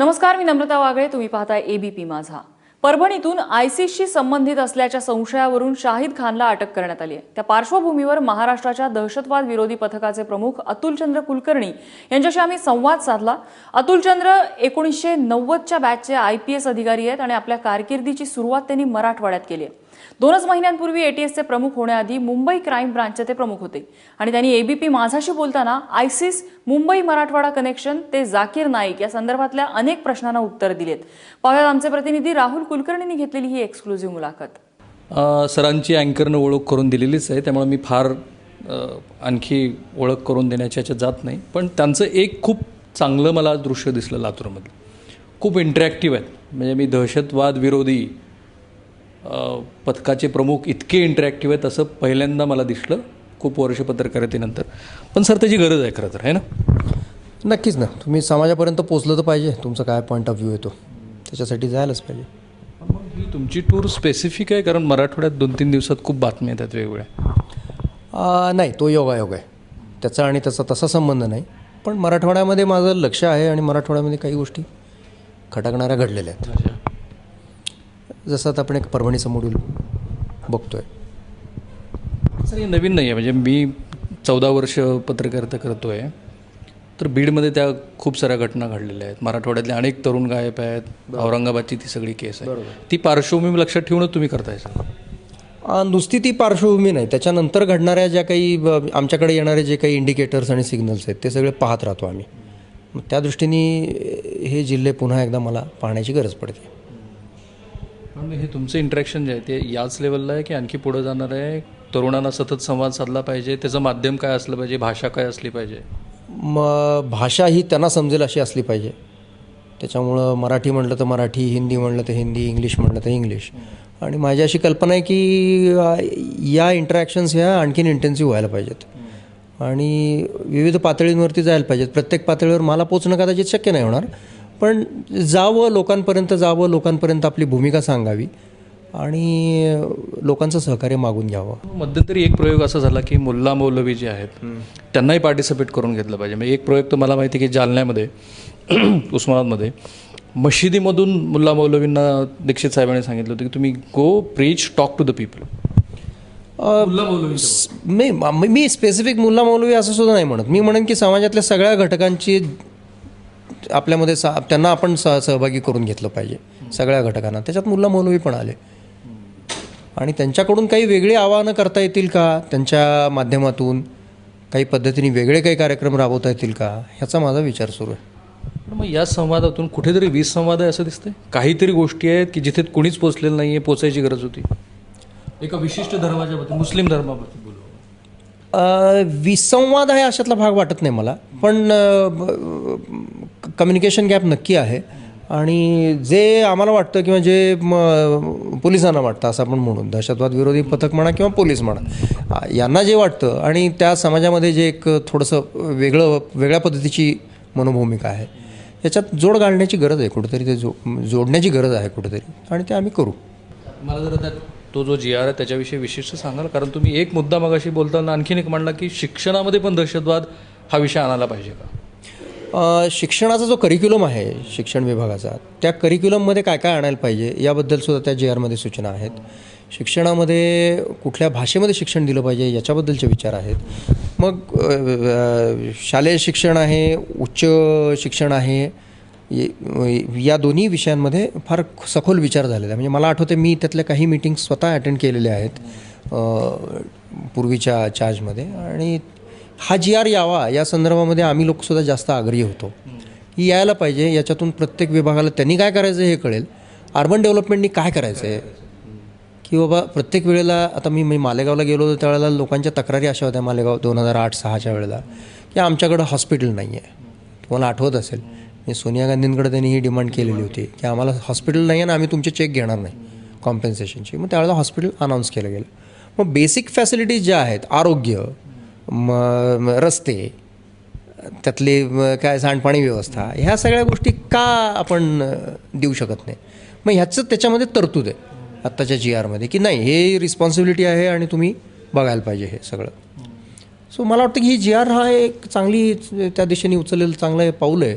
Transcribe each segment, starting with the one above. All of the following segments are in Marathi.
नमस्कार मी नम्रता वागळे. तुम्ही पाहताय एबीपी माझा. परभणीतून आयसीसशी संबंधित असल्याच्या संशयावरून शाहिद खानला अटक करण्यात आली आहे. त्या पार्श्वभूमीवर महाराष्ट्राच्या दहशतवाद विरोधी पथकाचे प्रमुख अतुलचंद्र कुलकर्णी यांच्याशी आम्ही संवाद साधला. अतुलचंद्र एकोणीसशे नव्वदच्या बॅचचे आय पी एस अधिकारी आहेत आणि आपल्या कारकिर्दीची सुरुवात त्यांनी मराठवाड्यात केली आहे. दोनच महिन्यांपूर्वी एटीएसचे प्रमुख होण्याआधी मुंबई क्राईम ब्रांचचे ते प्रमुख होते. आणि त्यांनी एबीपी माझाशी बोलताना आयसिस मुंबई मराठवाडा कनेक्शन ते जाकीर नाईक या संदर्भातल्या अनेक प्रश्नांना उत्तर दिलेत. पाहुयात आमचे प्रतिनिधी राहुल कुलकर्णींनी घेतलेली ही एक्सक्लुझिव्ह मुलाखत. सरांची अँकरनं ओळख करून दिलेलीच आहे त्यामुळे मी फार आणखी ओळख करून देण्याच्या याच्यात जात नाही. पण त्यांचं एक खूप चांगलं मला दृश्य दिसलं लातूरमधलं. खूप इंटरॅक्टिव्ह आहेत. म्हणजे मी दहशतवाद विरोधी पथकाचे प्रमुख इतके इंटरॅक्टिव्ह आहेत असं पहिल्यांदा मला दिसलं. खूप वर्ष पत्रकारितेनंतर. पण सर त्याची गरज आहे खरं तर आहे ना? नक्कीच ना. तुम्ही समाजापर्यंत पोचलं तर पाहिजे. तुमचा काय पॉईंट ऑफ व्ह्यू येतो त्याच्यासाठी जायलाच पाहिजे. ही तुमची टूर स्पेसिफिक आहे? कारण मराठवाड्यात दोन तीन दिवसात खूप बातम्या येतात वेगवेगळ्या. नाही तो योगायोग आहे. त्याचा आणि त्याचा तसा संबंध नाही. पण मराठवाड्यामध्ये माझं लक्ष आहे आणि मराठवाड्यामध्ये काही गोष्टी खटकणाऱ्या घडलेल्या आहेत. जसं आता आपण एक परभणीचं मॉड्यूल बघतोय. सर हे नवीन नाही आहे म्हणजे मी चौदा वर्ष पत्रकारिता करतो आहे तर बीडमध्ये त्या खूप साऱ्या घटना घडलेल्या आहेत. मराठवाड्यातले अनेक तरुण गायब आहेत. औरंगाबादची ती सगळी केस आहे. ती पार्श्वभूमी लक्षात ठेवूनच तुम्ही करताय सर? नुसती ती पार्श्वभूमी नाही. त्याच्यानंतर घडणाऱ्या ज्या काही आमच्याकडे येणारे जे काही इंडिकेटर्स आणि सिग्नल्स आहेत ते सगळे पाहत राहतो आम्ही. मग त्या दृष्टीने हे जिल्हे पुन्हा एकदा मला पाहण्याची गरज पडते. पण हे तुमचं इंटरॅक्शन जे आहे ते याच लेवलला आहे की आणखी पुढे जाणार आहे? तरुणांना सतत संवाद साधला पाहिजे. त्याचं माध्यम काय असलं पाहिजे? भाषा काय असली पाहिजे? मग भाषा ही त्यांना समजेल अशी असली पाहिजे. त्याच्यामुळं मराठी म्हणलं तर मराठी हिंदी म्हणलं तर हिंदी इंग्लिश म्हणलं तर इंग्लिश. आणि माझी अशी कल्पना आहे की या इंटरॅक्शन्स ह्या आणखीन इंटेन्सिव्ह व्हायला पाहिजेत. आणि विविध पातळींवरती जायला पाहिजेत. प्रत्येक पातळीवर मला पोचणं कदाचित शक्य नाही होणार. पण जावं लोकांपर्यंत जावं लोकांपर्यंत आपली भूमिका सांगावी आणि लोकांचं सहकार्य मागून घ्यावं. मध्यंतरी एक प्रयोग असा झाला की मुल्ला मौलवी जे आहेत त्यांनाही पार्टिसिपेट करून घेतलं पाहिजे. म्हणजे एक प्रयोग तर मला माहिती आहे की जालन्यामध्ये उस्मानाबादमध्ये मशिदीमधून मुल्ला मौलवींना दीक्षित साहेबांनी सांगितलं होतं की तुम्ही go preach talk to the people मी- मी स्पेसिफिक मुल्ला मौलवी असं सुद्धा नाही म्हणत. मी म्हणेन की समाजातल्या सगळ्या घटकांची आपल्यामध्ये सा त्यांना आपण सह सहभागी करून घेतलं पाहिजे सगळ्या घटकांना. त्याच्यात मुल्ला मौलवी पण आले. आणि त्यांच्याकडून काही वेगळी आवाहनं करता येतील का? त्यांच्या माध्यमातून काही पद्धतीने वेगळे काही कार्यक्रम राबवता येतील का? ह्याचा माझा विचार सुरू आहे. मग या संवादातून कुठेतरी वीस संवाद आहे असं दिसतंय? काहीतरी गोष्टी आहेत की जिथे कुणीच पोचलेलं नाही आहे पोचायची गरज होती? एका विशिष्ट धर्माच्या बद्दल मुस्लिम धर्माबद्दल बोलू. विसंवाद आहे अशातला भाग वाटत नाही मला. पण कम्युनिकेशन गॅप नक्की आहे. आणि जे आम्हाला वाटतं किंवा जे म, पोलिसांना वाटतं असं आपण म्हणून दहशतवाद विरोधी पथक म्हणा किंवा पोलीस म्हणा यांना जे वाटतं आणि त्या समाजामध्ये जे एक थोडंसं वेगळं वेगळ्या पद्धतीची मनोभूमिका आहे याच्यात जोड घालण्याची गरज आहे कुठेतरी ते जो जोडण्याची गरज आहे कुठेतरी आणि ते आम्ही करू. मला जरा त्यात तो जो जी आर आहे त्याच्याविषयी विशिष्ट सांगाल कारण तुम्ही एक मुद्दा मगाशी बोलताना आणखीन एक म्हणला की शिक्षणामध्ये पण दहशतवाद हा विषय आणायला पाहिजे का? शिक्षणाचा जो करिक्युलम आहे शिक्षण विभागाचा त्या करिक्युलममध्ये काय काय आणायला पाहिजे याबद्दलसुद्धा त्या जे आरमध्ये सूचना आहेत. शिक्षणामध्ये कुठल्या भाषेमध्ये शिक्षण दिलं पाहिजे याच्याबद्दलचे विचार आहेत. मग शालेय शिक्षण आहे उच्च शिक्षण आहे या दोन्ही विषयांमध्ये फार सखोल विचार झालेला आहे. म्हणजे मला आठवते मी त्यातल्या काही मीटिंग स्वतः अटेंड केलेल्या आहेत पूर्वीच्या चार्जमध्ये आणि हा जी आर यावा या संदर्भामध्ये आम्ही लोकसुद्धा जास्त आग्रही होतो. ही यायला पाहिजे याच्यातून प्रत्येक विभागाला त्यांनी काय करायचं हे कळेल. अर्बन डेव्हलपमेंटनी काय करायचं आहे की बाबा प्रत्येक वेळेला आता मी मी मालेगावला गेलो होतो त्यावेळेला लोकांच्या तक्रारी अशा होत्या मालेगाव दोन हजार आठ सहाच्या वेळेला की आमच्याकडं हॉस्पिटल नाही आहे तुम्हाला आठवत असेल. मी सोनिया गांधींकडे त्यांनी ही डिमांड केलेली होती की आम्हाला हॉस्पिटल नाही आहे आणि आम्ही तुमचे चेक घेणार नाही कॉम्पेन्सेशनची मग त्यावेळेला हॉस्पिटल अनाऊन्स केलं गेलं. मग बेसिक फॅसिलिटीज ज्या आहेत आरोग्य म रस्ते त्यातली काय सांडपाणी व्यवस्था ह्या सगळ्या गोष्टी का आपण देऊ शकत नाही? मग ह्याचं त्याच्यामध्ये तरतूद आहे आत्ताच्या जी आरमध्ये की नाही हे रिस्पॉन्सिबिलिटी आहे आणि तुम्ही बघायला पाहिजे हे सगळं. सो मला वाटतं की ही जी आर हा एक चांगली त्या दिशेने उचललेलं चांगलं आहे पाऊल आहे.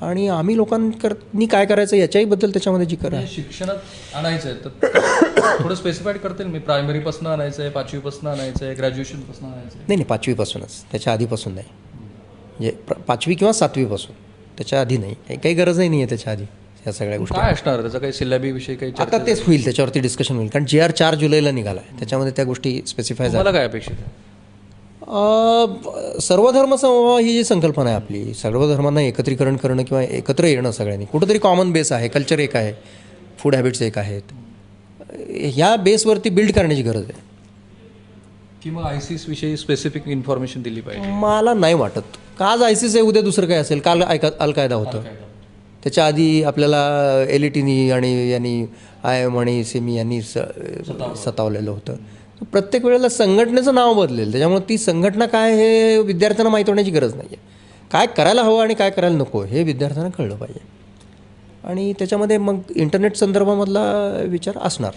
आणि आम्ही लोकांनी काय करायचं याच्याहीबद्दल त्याच्यामध्ये जी करा म्हणजे शिक्षणात आणायचं आहे तर थोडं स्पेसिफाईड करता मी प्रायमरीपासून आणायचं आहे पाचवीपासून आणायचं आहे ग्रॅज्युएशनपासून आणायचं नाही नाही पाचवीपासूनच. त्याच्या आधीपासून नाही. म्हणजे पाचवी किंवा सातवीपासून. त्याच्या आधी नाही. काही- गरजही नाही आहे त्याच्या आधी या सगळ्या गोष्टी. काय असणार? त्याचा काही सिलेबी विषयी काही आता तेच होईल त्याच्यावरती डिस्कशन होईल. कारण जे आर चार जुलैला निघाला आहे त्याच्यामध्ये त्या गोष्टी स्पेसिफाय झाल्या. काय अपेक्षित आहे? सर्वधर्म समभाव ही जी संकल्पना आहे आपली सर्व धर्मांना एकत्रीकरण करणं किंवा एकत्र येणं सगळ्यांनी. कुठंतरी कॉमन बेस आहे कल्चर एक आहे फूड हॅबिट्स एक आहेत. ह्या बेसवरती बिल्ड करण्याची गरज आहे. की मग आयसीस विषयी स्पेसिफिक इन्फॉर्मेशन दिली पाहिजे. मला नाही वाटत. का आज आयसीस आहे उद्या दुसरं काय असेल? काल ऐका अल कायदा होतं. त्याच्या आधी आपल्याला एल ई टीनी आणि यांनी आय एम आणि सेमी यांनी स सतावलेलं होतं. प्रत्येक वेळेला संघटनेचं नाव बदलेल. त्याच्यामुळे ती संघटना काय हे विद्यार्थ्यांना माहीत होण्याची गरज नाही आहे काय करायला हवं आणि काय करायला नको हे विद्यार्थ्यांना कळलं पाहिजे. आणि त्याच्यामध्ये मग इंटरनेट संदर्भामधला विचार असणार.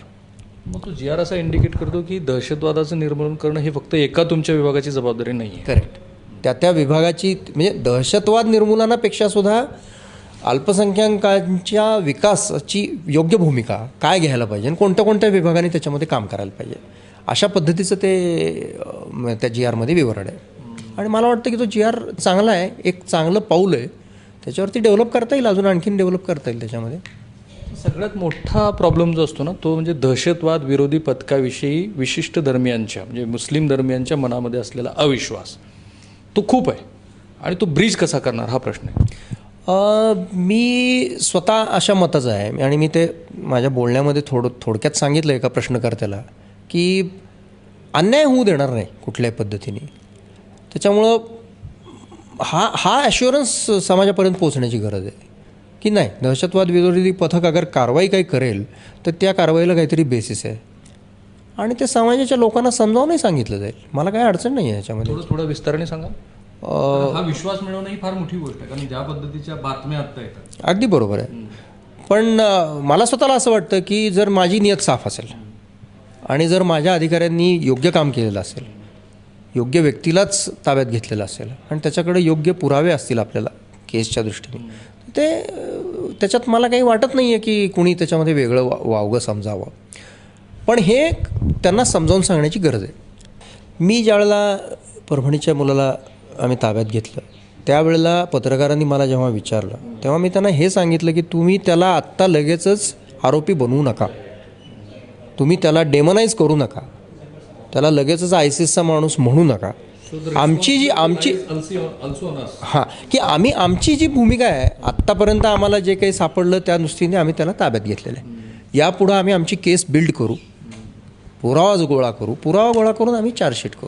मग तो जी आर असा इंडिकेट करतो की दहशतवादाचं निर्मूलन करणं हे फक्त एका तुमच्या विभागाची जबाबदारी नाही आहे करेक्ट त्या त्या विभागाची म्हणजे दहशतवाद निर्मूलनापेक्षा सुद्धा अल्पसंख्याकांच्या विकासाची योग्य भूमिका काय घ्यायला पाहिजे आणि कोणत्या कोणत्या विभागाने त्याच्यामध्ये काम करायला पाहिजे अशा पद्धतीचं ते त्या जी आरमध्ये विवरण आहे. आणि मला वाटतं की तो जी आर चांगला आहे एक चांगलं पाऊल आहे. त्याच्यावरती डेव्हलप करता येईल अजून आणखीन डेव्हलप करता येईल त्याच्यामध्ये. सगळ्यात मोठा प्रॉब्लेम जो असतो ना तो म्हणजे दहशतवाद विरोधी पथकाविषयी विशिष्ट धर्मियांच्या म्हणजे मुस्लिम धर्मियांच्या मनामध्ये असलेला अविश्वास तो खूप आहे. आणि तो ब्रिज कसा करणार हा प्रश्न आहे. मी स्वतः अशा मताचा आहे आणि मी ते माझ्या बोलण्यामध्ये थोडं थोडक्यात सांगितलं एका प्रश्नकर्त्याला की अन्याय होऊ देणार नाही कुठल्याही पद्धतीने. त्याच्यामुळं हा हा ॲश्युरन्स समाजापर्यंत पोहोचण्याची गरज आहे. की नाही? दहशतवाद विरोधी पथक अगर कारवाई काही करेल तर त्या कारवाईला काहीतरी बेसिस आहे. आणि ते समाजाच्या लोकांना समजावूनही सांगितलं जाईल. मला काही अडचण नाही आहे ह्याच्यामध्ये थोडं थोडं विस्ताराने सांगा. हा विश्वास मिळवणं ही फार मोठी गोष्ट आहे. कारण ज्या पद्धतीच्या बातम्या आता येतात. अगदी बरोबर आहे. पण मला स्वतःला असं वाटतं की जर माझी नियत साफ असेल आणि जर माझ्या अधिकाऱ्यांनी योग्य काम केलेलं असेल योग्य व्यक्तीलाच ताब्यात घेतलेलं असेल. आणि त्याच्याकडे योग्य पुरावे असतील आपल्याला केसच्या दृष्टीने. ते त्याच्यात मला काही वाटत नाही आहे की कुणी त्याच्यामध्ये वेगळं वा वावगं समजावं. पण हे त्यांना समजावून सांगण्याची गरज आहे. मी ज्यावेळेला परभणीच्या मुलाला आम्ही ताब्यात घेतलं त्यावेळेला पत्रकारांनी मला जेव्हा विचारलं तेव्हा मी त्यांना हे सांगितलं की तुम्ही त्याला आत्ता लगेचच आरोपी बनवू नका. तुम्ही त्याला डेमनाईज करू नका. त्याला लगेचच आयसिसचा माणूस म्हणू नका. आमची जी आमची हां की आम्ही आमची जी भूमिका आहे आत्तापर्यंत आम्हाला जे काही सापडलं त्या दृष्टीने आम्ही त्याला ताब्यात घेतलेलं आहे. यापुढं आम्ही आमची केस बिल्ड करू पुरावा जो गोळा करू पुरावा गोळा करून आम्ही चार्जशीट करू.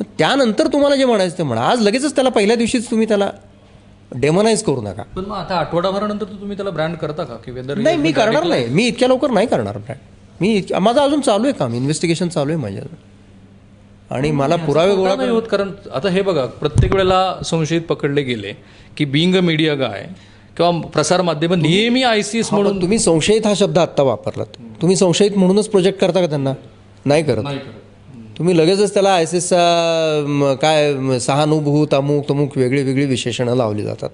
मग त्यानंतर तुम्हाला जे म्हणायचं ते म्हणा. आज लगेचच त्याला पहिल्या दिवशीच तुम्ही त्याला डेमनाईज करू नका. पण मग आता आठवडाभरानंतर तर तुम्ही त्याला ब्रँड करता का? की वेदर नाही मी करणार नाही. मी इतक्या लवकर नाही करणार ब्रँड मी माझं अजून चालू आहे काम इन्व्हेस्टिगेशन चालू आहे माझ्या आणि मला पुरावे गोळा नाही होत कारण आता हे बघा प्रत्येक वेळेला संशयित पकडले गेले की बिंग मीडिया गाय किंवा प्रसार माध्यम नेहमी आयसीएस म्हणून म्हणून तुम्ही संशयित हा शब्द आत्ता वापरलात. तुम्ही संशयित म्हणूनच प्रोजेक्ट करता का त्यांना? नाही करत. तुम्ही लगेचच त्याला आय एस एसचा काय सहानुभूत अमुक तमुक वेगळी वेगळी विशेषणं लावली जातात.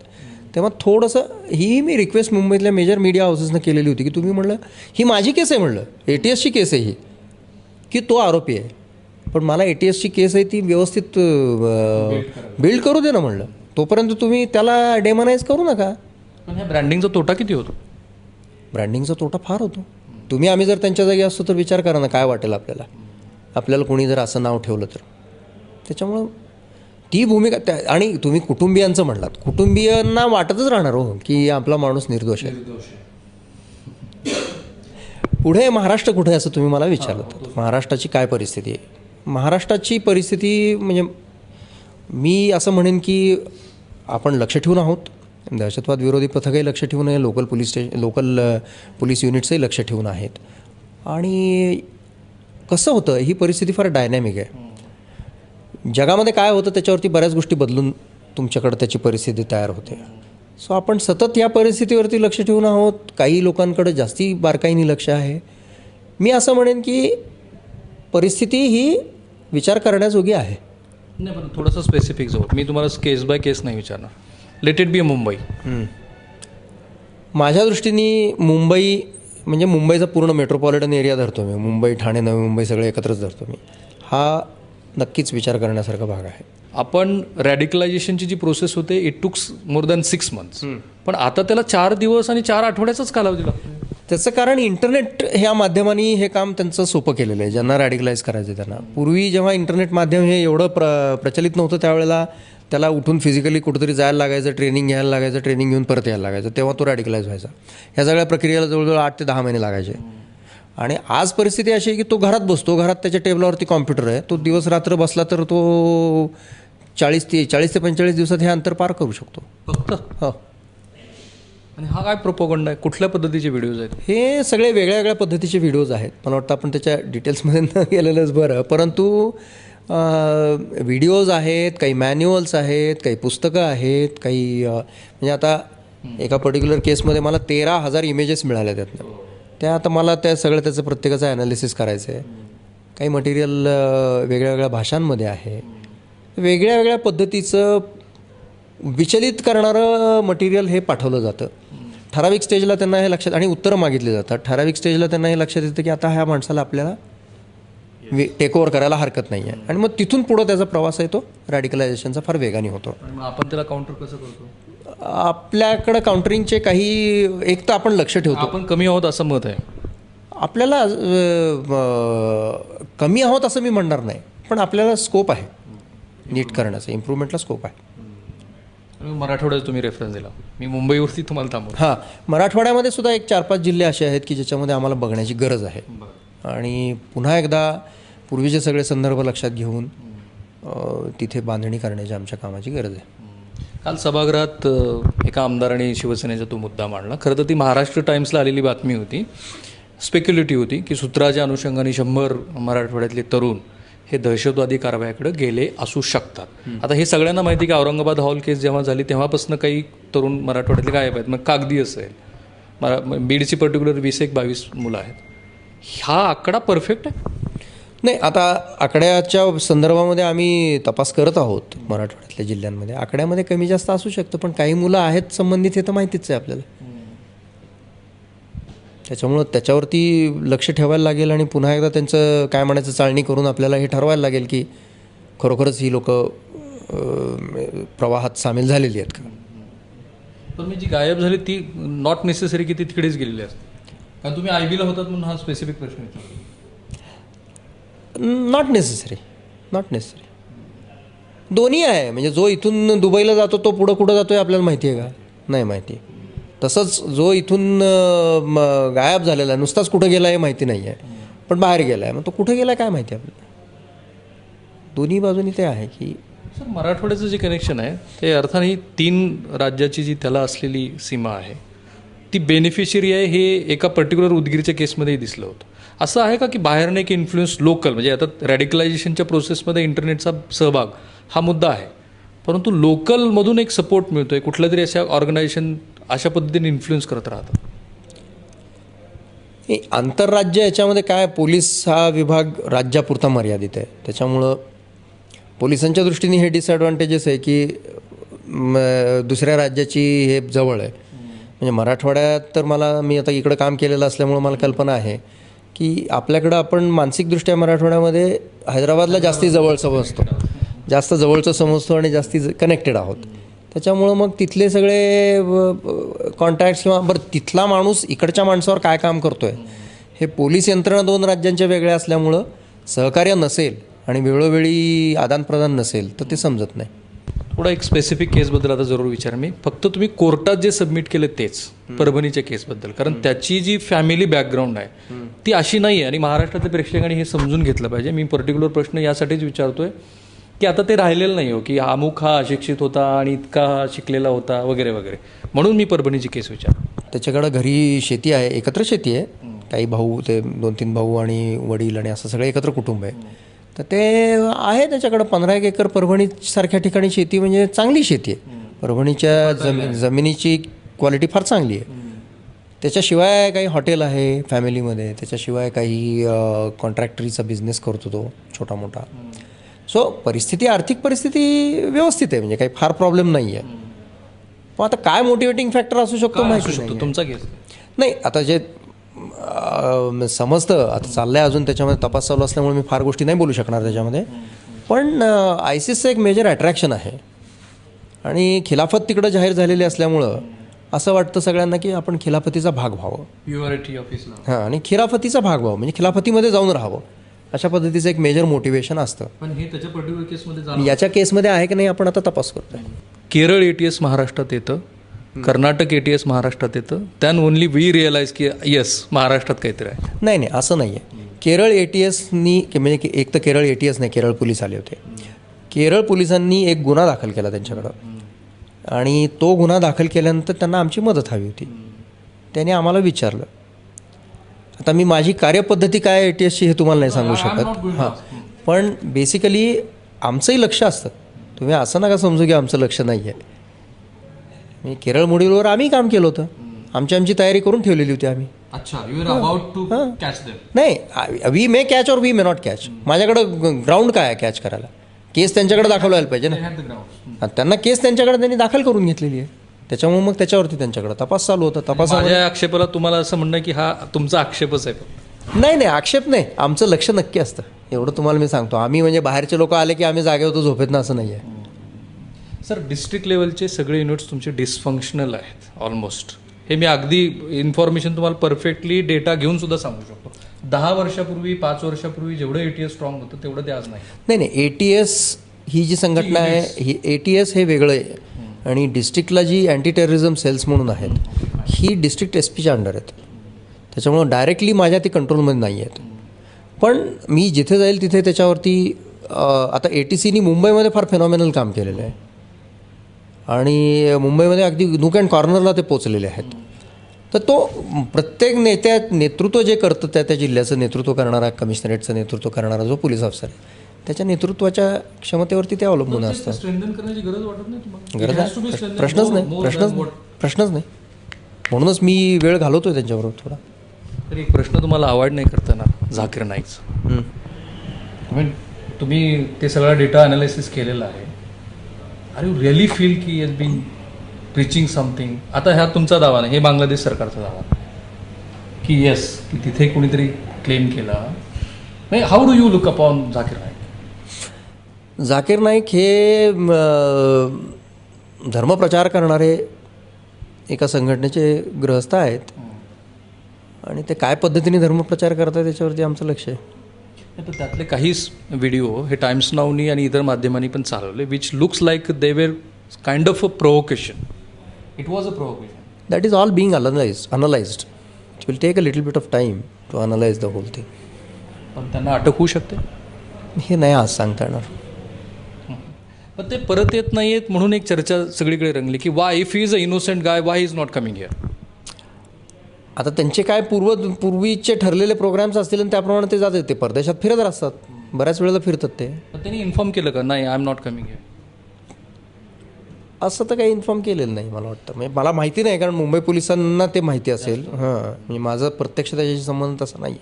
तेव्हा थोडंसं ही मी रिक्वेस्ट मुंबईतल्या मेजर मीडिया हाऊसेसनं केलेली होती की तुम्ही म्हणलं ही माझी केस आहे म्हणलं ए टी एसची केस आहे ही की तो आरोपी आहे. पण मला ए टी एसची केस आहे ती व्यवस्थित बिल्ड करू. दे ना म्हणलं. तोपर्यंत तुम्ही त्याला डेमनाईज करू नका. पण ह्या ब्रँडिंगचा तोटा किती होतो? ब्रँडिंगचा तोटा फार होतो. तुम्ही आम्ही जर त्यांच्या जागी असतो तर विचार करा ना काय वाटेल आपल्याला. आपल्याला कोणी जर असं नाव ठेवलं तर. त्याच्यामुळं ती भूमिका त्या आणि तुम्ही कुटुंबियांचं म्हणलात. कुटुंबियांना वाटतच राहणार हो की आपला माणूस निर्दोष आहे. पुढे महाराष्ट्र कुठे आहे असं तुम्ही मला विचारलं होतं. महाराष्ट्राची काय परिस्थिती आहे? महाराष्ट्राची परिस्थिती म्हणजे मी असं म्हणेन की आपण लक्ष ठेवून आहोत. दहशतवाद विरोधी पथकही लक्ष ठेवून आहे local police station local police युनिट्सही लक्ष ठेवून आहेत. आणि कसं होतं ही परिस्थिती फार डायनॅमिक आहे. जगामध्ये काय होतं त्याच्यावरती बऱ्याच गोष्टी बदलून तुमच्याकडे त्याची परिस्थिती तयार होते. सो आपण सतत या परिस्थितीवरती लक्ष ठेवून आहोत. काही लोकांकडे जास्ती बारकाईने लक्ष आहे. मी असं म्हणेन की परिस्थिती ही विचार करण्याजोगी आहे. नाही पण थोडंसं स्पेसिफिक जाऊ. मी तुम्हाला केस बाय केस नाही विचारणार. लेट इट बी मुंबई माझ्या दृष्टीने मुंबई म्हणजे मुंबईचा पूर्ण मेट्रोपॉलिटन एरिया धरतो मी. मुंबई ठाणे नवी मुंबई सगळे एकत्रच धरतो मी. हा नक्कीच विचार करण्यासारखा भाग आहे. आपण रॅडिकलायझेशनची जी प्रोसेस होते it takes more than six months पण आता त्याला चार दिवस आणि चार आठवड्याचाच कालावधी लागतो. त्याचं कारण इंटरनेट ह्या माध्यमांनी हे काम त्यांचं सोपं केलेलं आहे. ज्यांना रॅडिकलाइज करायचं आहे त्यांना. पूर्वी जेव्हा इंटरनेट माध्यम हे एवढं प्र प्रचलित नव्हतं त्यावेळेला त्याला उठून फिजिकली कुठेतरी जायला लागायचं ट्रेनिंग घ्यायला लागायचं ट्रेनिंग घेऊन परत यायला लागायचं. तेव्हा तो रॅडिकलाइज व्हायचा. ह्या सगळ्या प्रक्रियेला जवळजवळ आठ ते दहा महिने लागायचे. आणि आज परिस्थिती अशी आहे की तो घरात बसतो. घरात त्याच्या टेबलावरती कॉम्प्युटर आहे. तो दिवस रात्र बसला तर तो चाळीस ते चाळीस ते पंचेचाळीस दिवसात हे अंतर पार करू शकतो. फक्त? हो. आणि हा काय प्रोपोगंड आहे? कुठल्या पद्धतीचे व्हिडिओज आहेत? हे सगळे वेगळ्या वेगळ्या पद्धतीचे व्हिडिओज आहेत. मला वाटतं आपण त्याच्या डिटेल्समध्ये न गेलेलंच बरं. परंतु व्हिडिओज आहेत काही मॅन्युअल्स आहेत काही पुस्तकं आहेत काही म्हणजे आता एका पर्टिक्युलर केसमध्ये मला तेरा हजार इमेजेस मिळाल्या त्यातनं. त्या आता मला त्या सगळं त्याचं प्रत्येकाचं ॲनालिसिस करायचं आहे काही मटेरियल वेगळ्या वेगळ्या भाषांमध्ये आहे. वेगळ्या वेगळ्या पद्धतीचं विचलित करणारं मटेरियल हे पाठवलं जातं. ठराविक स्टेजला त्यांना हे लक्षात आणि उत्तरं मागितली जातात. ठराविक स्टेजला त्यांना हे लक्षात येतं की आता ह्या माणसाला आपल्याला टेक ओव्हर करायला हरकत नाही आहे आणि मग तिथून पुढं त्याचा प्रवास आहे तो रॅडिकलायझेशनचा फार वेगाने होतो. आपण त्याला काउंटर कसं करतो? आपल्याकडं काउंटरिंगचे काही एक तर आपण लक्ष ठेवतो. आपण कमी आहोत असं मत आहे. आपल्याला कमी आहोत असं मी म्हणणार नाही पण आपल्याला स्कोप आहे. नीट करण्याचा इम्प्रूव्हमेंटला स्कोप आहे. मराठवाड्यात तुम्ही रेफरन्स दिला. मी मुंबईवरती तुम्हाला थांबवतो. हां मराठवाड्यामध्ये सुद्धा एक चार पाच जिल्हे असे आहेत की ज्याच्यामध्ये आम्हाला बघण्याची गरज आहे. आणि पुन्हा एकदा पूर्वीचे सगळे संदर्भ लक्षात घेऊन तिथे बांधणी करण्याची आमच्या कामाची गरज आहे. काल सभागृहात एका आमदाराने शिवसेनेचा तो मुद्दा मांडला. खरं तर ती महाराष्ट्र टाइम्सला आलेली बातमी होती. स्पेक्युलेटिव्ह होती की सूत्राच्या अनुषंगाने शंभर मराठवाड्यातले तरुण हे दहशतवादी कारवायाकडे गेले असू शकतात. आता हे सगळ्यांना माहिती की औरंगाबाद हॉल केस जेव्हा झाली तेव्हापासून काही तरुण मराठवाड्यातले गायब आहेत. मग कागदी असेल मरा बीडची पर्टिक्युलर वीस एक बावीस मुलं आहेत. हा आकडा परफेक्ट आहे? नाही आता आकड्याच्या संदर्भामध्ये आम्ही तपास करत आहोत मराठवाड्यातल्या जिल्ह्यांमध्ये. आकड्यामध्ये कमी जास्त असू शकतं पण काही मुलं आहेत संबंधित हे तर माहितीच आहे आपल्याला. त्याच्यामुळं त्याच्यावरती लक्ष ठेवायला लागेल आणि पुन्हा एकदा त्यांचं काय म्हणायचं चाळणी करून आपल्याला हे ठरवायला लागेल की खरोखरच ही लोक प्रवाहात सामील झालेली आहेत का? पण मी जी गायब झाली ती नॉट नेसेसरी की ती तिकडेच गेलेली असते. कारण तुम्ही आय बीला होतात म्हणून हा स्पेसिफिक प्रश्न विचारला नॉट नेसेसरी नॉट नेसेसरी दोन्ही आहे. म्हणजे जो इथून दुबईला जातो तो पुढं कुठं जातो आहे आपल्याला माहिती आहे का? नाही माहिती. तसंच जो इथून गायब झालेला आहे नुसताच कुठं गेला हे माहिती नाही आहे. पण बाहेर गेला आहे. मग तो कुठं गेला काय माहिती आहे आपल्याला? दोन्ही बाजूनी ते आहे की सर मराठवाड्याचं जे कनेक्शन आहे ते अर्थाने ही तीन राज्याची जी त्याला असलेली सीमा आहे ती बेनिफिशियरी आहे हे एका पर्टिक्युलर उदगीरच्या केसमध्येही दिसलं होतं. असं आहे का की बाहेरनं एक इन्फ्लुएन्स लोकल म्हणजे आता रॅडिकलायझेशनच्या प्रोसेसमध्ये इंटरनेटचा सहभाग हा मुद्दा आहे. परंतु लोकलमधून एक सपोर्ट मिळतो आहे कुठल्या तरी अशा ऑर्गनायझेशन अशा पद्धतीने इन्फ्लुएन्स करत राहतात? हे आंतरराज्य याच्यामध्ये काय पोलीस हा विभाग राज्यापुरता मर्यादित आहे. त्याच्यामुळं पोलिसांच्या दृष्टीने हे डिसॲडव्हान्टेजेस आहे की दुसऱ्या राज्याची हे जवळ आहे. म्हणजे मराठवाड्यात तर मला मी आता इकडं काम केलेलं असल्यामुळं मला कल्पना आहे. की आपल्याकडं आपण मानसिकदृष्ट्या मराठवाड्यामध्ये हैदराबादला जास्ती जवळ समजतो. जास्त जवळचं समजतो आणि जास्ती कनेक्टेड आहोत. त्याच्यामुळं मग तिथले सगळे कॉन्टॅक्ट्स किंवा बरं तिथला माणूस इकडच्या माणसावर काय काम करतो आहे हे पोलीस यंत्रणा दोन राज्यांच्या वेगळ्या असल्यामुळं सहकार्य नसेल आणि वेळोवेळी आदानप्रदान नसेल तर ते समजत नाही. थोडा एक स्पेसिफिक केसबद्दल आता जरूर विचार मी. फक्त तुम्ही कोर्टात जे सबमिट केले तेच परभणीच्या केसबद्दल कारण त्याची जी फॅमिली बॅकग्राऊंड आहे ती अशी नाही आहे. आणि महाराष्ट्रातल्या प्रेक्षकांनी हे समजून घेतलं पाहिजे. मी पर्टिक्युलर प्रश्न यासाठीच विचारतोय की आता ते राहिलेलं नाही हो की अमुक हा अशिक्षित होता आणि इतका हा शिकलेला होता वगैरे वगैरे. म्हणून मी परभणीची केस विचार त्याच्याकडं घरी शेती आहे एकत्र शेती आहे. काही भाऊ ते दोन तीन भाऊ आणि वडील आणि असं सगळं एकत्र कुटुंब आहे. तर ते आहे त्याच्याकडं. पंधरा एक एकर परभणी सारख्या ठिकाणी शेती म्हणजे चांगली शेती आहे. परभणीच्या जमी जमिनीची क्वालिटी फार चांगली आहे. त्याच्याशिवाय काही हॉटेल आहे फॅमिलीमध्ये. त्याच्याशिवाय काही कॉन्ट्रॅक्टरीचा बिझनेस करतो तो छोटा मोठा सो परिस्थिती आर्थिक परिस्थिती व्यवस्थित आहे. म्हणजे काही फार प्रॉब्लेम नाही आहे पण आता काय मोटिवेटिंग फॅक्टर असू शकतो माहिती असू शकतो? तुमचा केस नाही आता जे समजतं. आता चाललंय अजून त्याच्यामध्ये तपास चालू असल्यामुळे मी फार गोष्टी नाही बोलू शकणार त्याच्यामध्ये. पण आयसिसचं एक मेजर अट्रॅक्शन आहे. आणि खिलाफत तिकडं जाहीर झालेली असल्यामुळं असं वाटतं सगळ्यांना की आपण खिलाफतीचा भाग व्हावं. प्युअरिटी ऑफिसला हां आणि खिलाफतीचा भाग व्हावं. म्हणजे खिलाफतीमध्ये जाऊन राहावं. अशा पद्धतीचं एक मेजर मोटिवेशन असतं. पण हे त्याच्या पर्टिक्युलर केसमध्ये याच्या केसमध्ये आहे की नाही आपण आता तपास करतोय. केरळ एटीएस महाराष्ट्रात येतं. कर्नाटक एटीएस महाराष्ट्रात येतं. दॅन ओनली वी रिअलाइज की येस महाराष्ट्रात काहीतरी आहे. नाही नाही असं नाही आहे केरळ ए टी एसनी म्हणजे की एक तर केरळ ए टी एस नाही केरळ पोलीस आले होते. केरळ पोलिसांनी एक गुन्हा दाखल केला त्यांच्याकडं. आणि तो गुन्हा दाखल केल्यानंतर त्यांना आमची मदत हवी होती. त्याने आम्हाला विचारलं. आता मी माझी कार्यपद्धती काय ए टी एसची हे तुम्हाला नाही सांगू शकत. हां. पण बेसिकली आमचंही लक्ष असतं. तुम्ही असं नका समजू की आमचं लक्ष नाही आहे मी केरळ मोडीलवर आम्ही काम केलं होतं. आमची आमची तयारी करून ठेवलेली होती आम्ही. अच्छा you are about to catch them नाही we may catch or we may not catch माझ्याकडं ग्राउंड काय आहे कॅच करायला? केस त्यांच्याकडे दाखवला पाहिजे ना. त्यांना केस त्यांच्याकडे त्यांनी दाखल करून घेतलेली आहे. त्याच्यामुळे मग त्याच्यावरती त्यांच्याकडे तपास चालू होता. तपास माझ्या आक्षेपाला तुम्हाला असं म्हणणं की हा तुमचा आक्षेपच आहे फक्त. नाही नाही आक्षेप नाही. आमचं लक्ष नक्की असतं. एवढं तुम्हाला मी सांगतो. आम्ही म्हणजे बाहेरचे लोक आले की आम्ही जागे होतो झोपेत ना असं नाही आहे सर डिस्ट्रिक्ट लेवलचे सगळे युनिट्स तुमचे डिसफंक्शनल आहेत ऑलमोस्ट हे मी अगदी इन्फॉर्मेशन तुम्हाला परफेक्टली डेटा घेऊन सुद्धा सांगू शकतो. दहा वर्षापूर्वी पाच वर्षापूर्वी जेवढं एटीएस स्ट्रॉंग होतं तेवढं ते आज नाही. नाही नाही ए टी एस ही जी संघटना आहे ही ए टी एस हे वेगळं आहे. आणि डिस्ट्रिक्टला जी अँटी टेररिझम सेल्स म्हणून आहेत ही डिस्ट्रिक्ट एस पीच्या अंडर आहेत. त्याच्यामुळं डायरेक्टली माझ्या ती कंट्रोलमध्ये नाही आहेत. पण मी जिथे जाईल तिथे त्याच्यावरती आता ए टी सीनी मुंबईमध्ये फार फेनॉमिनल काम केलेलं आहे. आणि मुंबईमध्ये अगदी नूक अँड कॉर्नरला ते पोचलेले आहेत. तर तो प्रत्येक नेत्या नेतृत्व जे करतं त्या त्या जिल्ह्याचं नेतृत्व करणारा कमिशनरेटचं नेतृत्व करणारा जो पोलीस अफसर आहे त्याच्या नेतृत्वाच्या क्षमतेवरती ते अवलंबून असतं. स्ट्रेंथन करण्याची गरज प्रश्नच नाही. प्रश्नच प्रश्नच नाही. म्हणूनच मी वेळ घालवतोय त्यांच्याबरोबर थोडा. तर एक प्रश्न तुम्हाला अवॉइड नाही करता येणार झाकीर नाईकचा. तुम्ही ते सगळा डेटा अनालिसिस केलेला आहे. आर यू रिअली फील की एस बीन प्रिचिंग समथिंग आता ह्या तुमचा दावा नाही हे बांगलादेश सरकारचा दावा. की येस की तिथे कोणीतरी क्लेम केला. नाही how do you look upon Zakir Naik Zakir Naik हे धर्मप्रचार करणारे एका संघटनेचे गृहस्थ आहेत. आणि ते काय पद्धतीने धर्मप्रचार करतात त्याच्यावरती आमचं लक्ष आहे. नाही, पण त्यातले काहीच व्हिडिओ हे टाइम्स नावनी आणि इतर माध्यमांनी पण चालवले which looks like they were kind of a provocation it was a provocation that is all being analyse analysed it will take a little bit of time to analyse the whole thing पण त्यांना अटक होऊ शकते? हे नाही आज सांगता येणार. पण ते परत येत नाहीयेत म्हणून एक चर्चा सगळीकडे रंगली की why if is a innocent guy why is not coming here आता त्यांचे काय पूर्व पूर्वीचे ठरलेले प्रोग्राम्स असतील आणि त्याप्रमाणे ते जातात ते परदेशात फिरत असतात. बऱ्याच वेळेला फिरतात ते. त्यांनी इन्फॉर्म केलं का? नाही आय एम नॉट कमिंग असं तर काही इन्फॉर्म केलेलं नाही मला वाटतं. म्हणजे मला माहिती नाही कारण मुंबई पोलिसांना ते माहिती असेल. हां म्हणजे माझा प्रत्यक्ष त्याच्याशी संबंध तसा नाही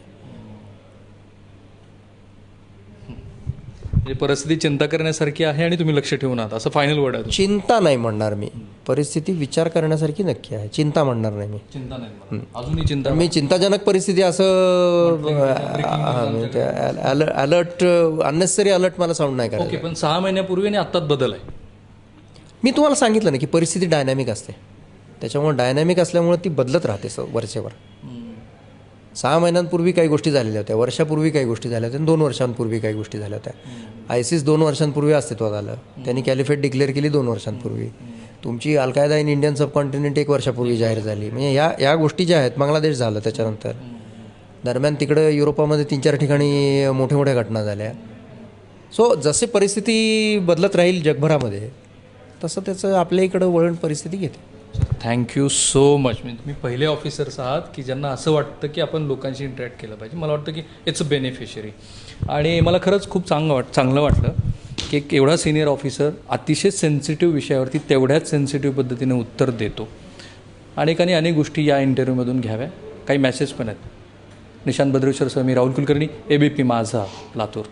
म्हणजे परिस्थिती चिंता करण्यासारखी आहे आणि तुम्ही लक्ष ठेवून आहात. असं फायनल वर्ड आहे चिंता नाही म्हणणार मी. परिस्थिती विचार करण्यासारखी नक्की आहे. चिंता म्हणणार नाही मी. चिंता नाही. अजूनही चिंता मी चिंताजनक परिस्थिती असं अलर्ट अननेसरी अलर्ट मला साऊंड नाही करायचं पण सहा महिन्यापूर्वी आणि आत्ताच बदल आहे. मी तुम्हाला सांगितलं ना की परिस्थिती डायनॅमिक असते. त्याच्यामुळे डायनॅमिक असल्यामुळे ती बदलत राहते स वरचेवर. सहा महिन्यांपूर्वी काही गोष्टी झालेल्या होत्या वर्षापूर्वी काही गोष्टी झाल्या होत्या दोन वर्षांपूर्वी काही गोष्टी झाल्या होत्या. आयसिस दोन वर्षांपूर्वी अस्तित्वात आलं. त्यांनी कॅलिफेट डिक्लेअर केली दोन वर्षांपूर्वी. तुमची अल कायदा इन इंडियन सबकॉन्टिनेंट एक वर्षापूर्वी जाहीर झाली. म्हणजे या या गोष्टी ज्या आहेत बांगलादेश झालं त्याच्यानंतर. दरम्यान तिकडं युरोपामध्ये तीन चार ठिकाणी मोठ्या मोठ्या घटना झाल्या. सो जसे परिस्थिती बदलत राहील जगभरामध्ये तसं त्याचं आपल्या इकडं वळण परिस्थिती घेते. थँक्यू सो मच म्हणजे तुम्ही पहिले ऑफिसर्स आहात की ज्यांना असं वाटतं की आपण लोकांशी इंटरॅक्ट केलं पाहिजे. मला वाटतं की इट्स अ बेनिफिशरी आणि मला खरंच खूप चांगलं वाट चांगलं वाटलं की एक एवढा सिनियर ऑफिसर अतिशय सेन्सिटिव्ह विषयावरती तेवढ्याच सेन्सिटिव्ह पद्धतीने उत्तर देतो. अनेकांनी अनेक गोष्टी या इंटरव्ह्यूमधून घ्याव्या. काही मॅसेज पण आहेत. Nishant Badreshwar sir me Rahul Kulkarni A B P माझा लातूर.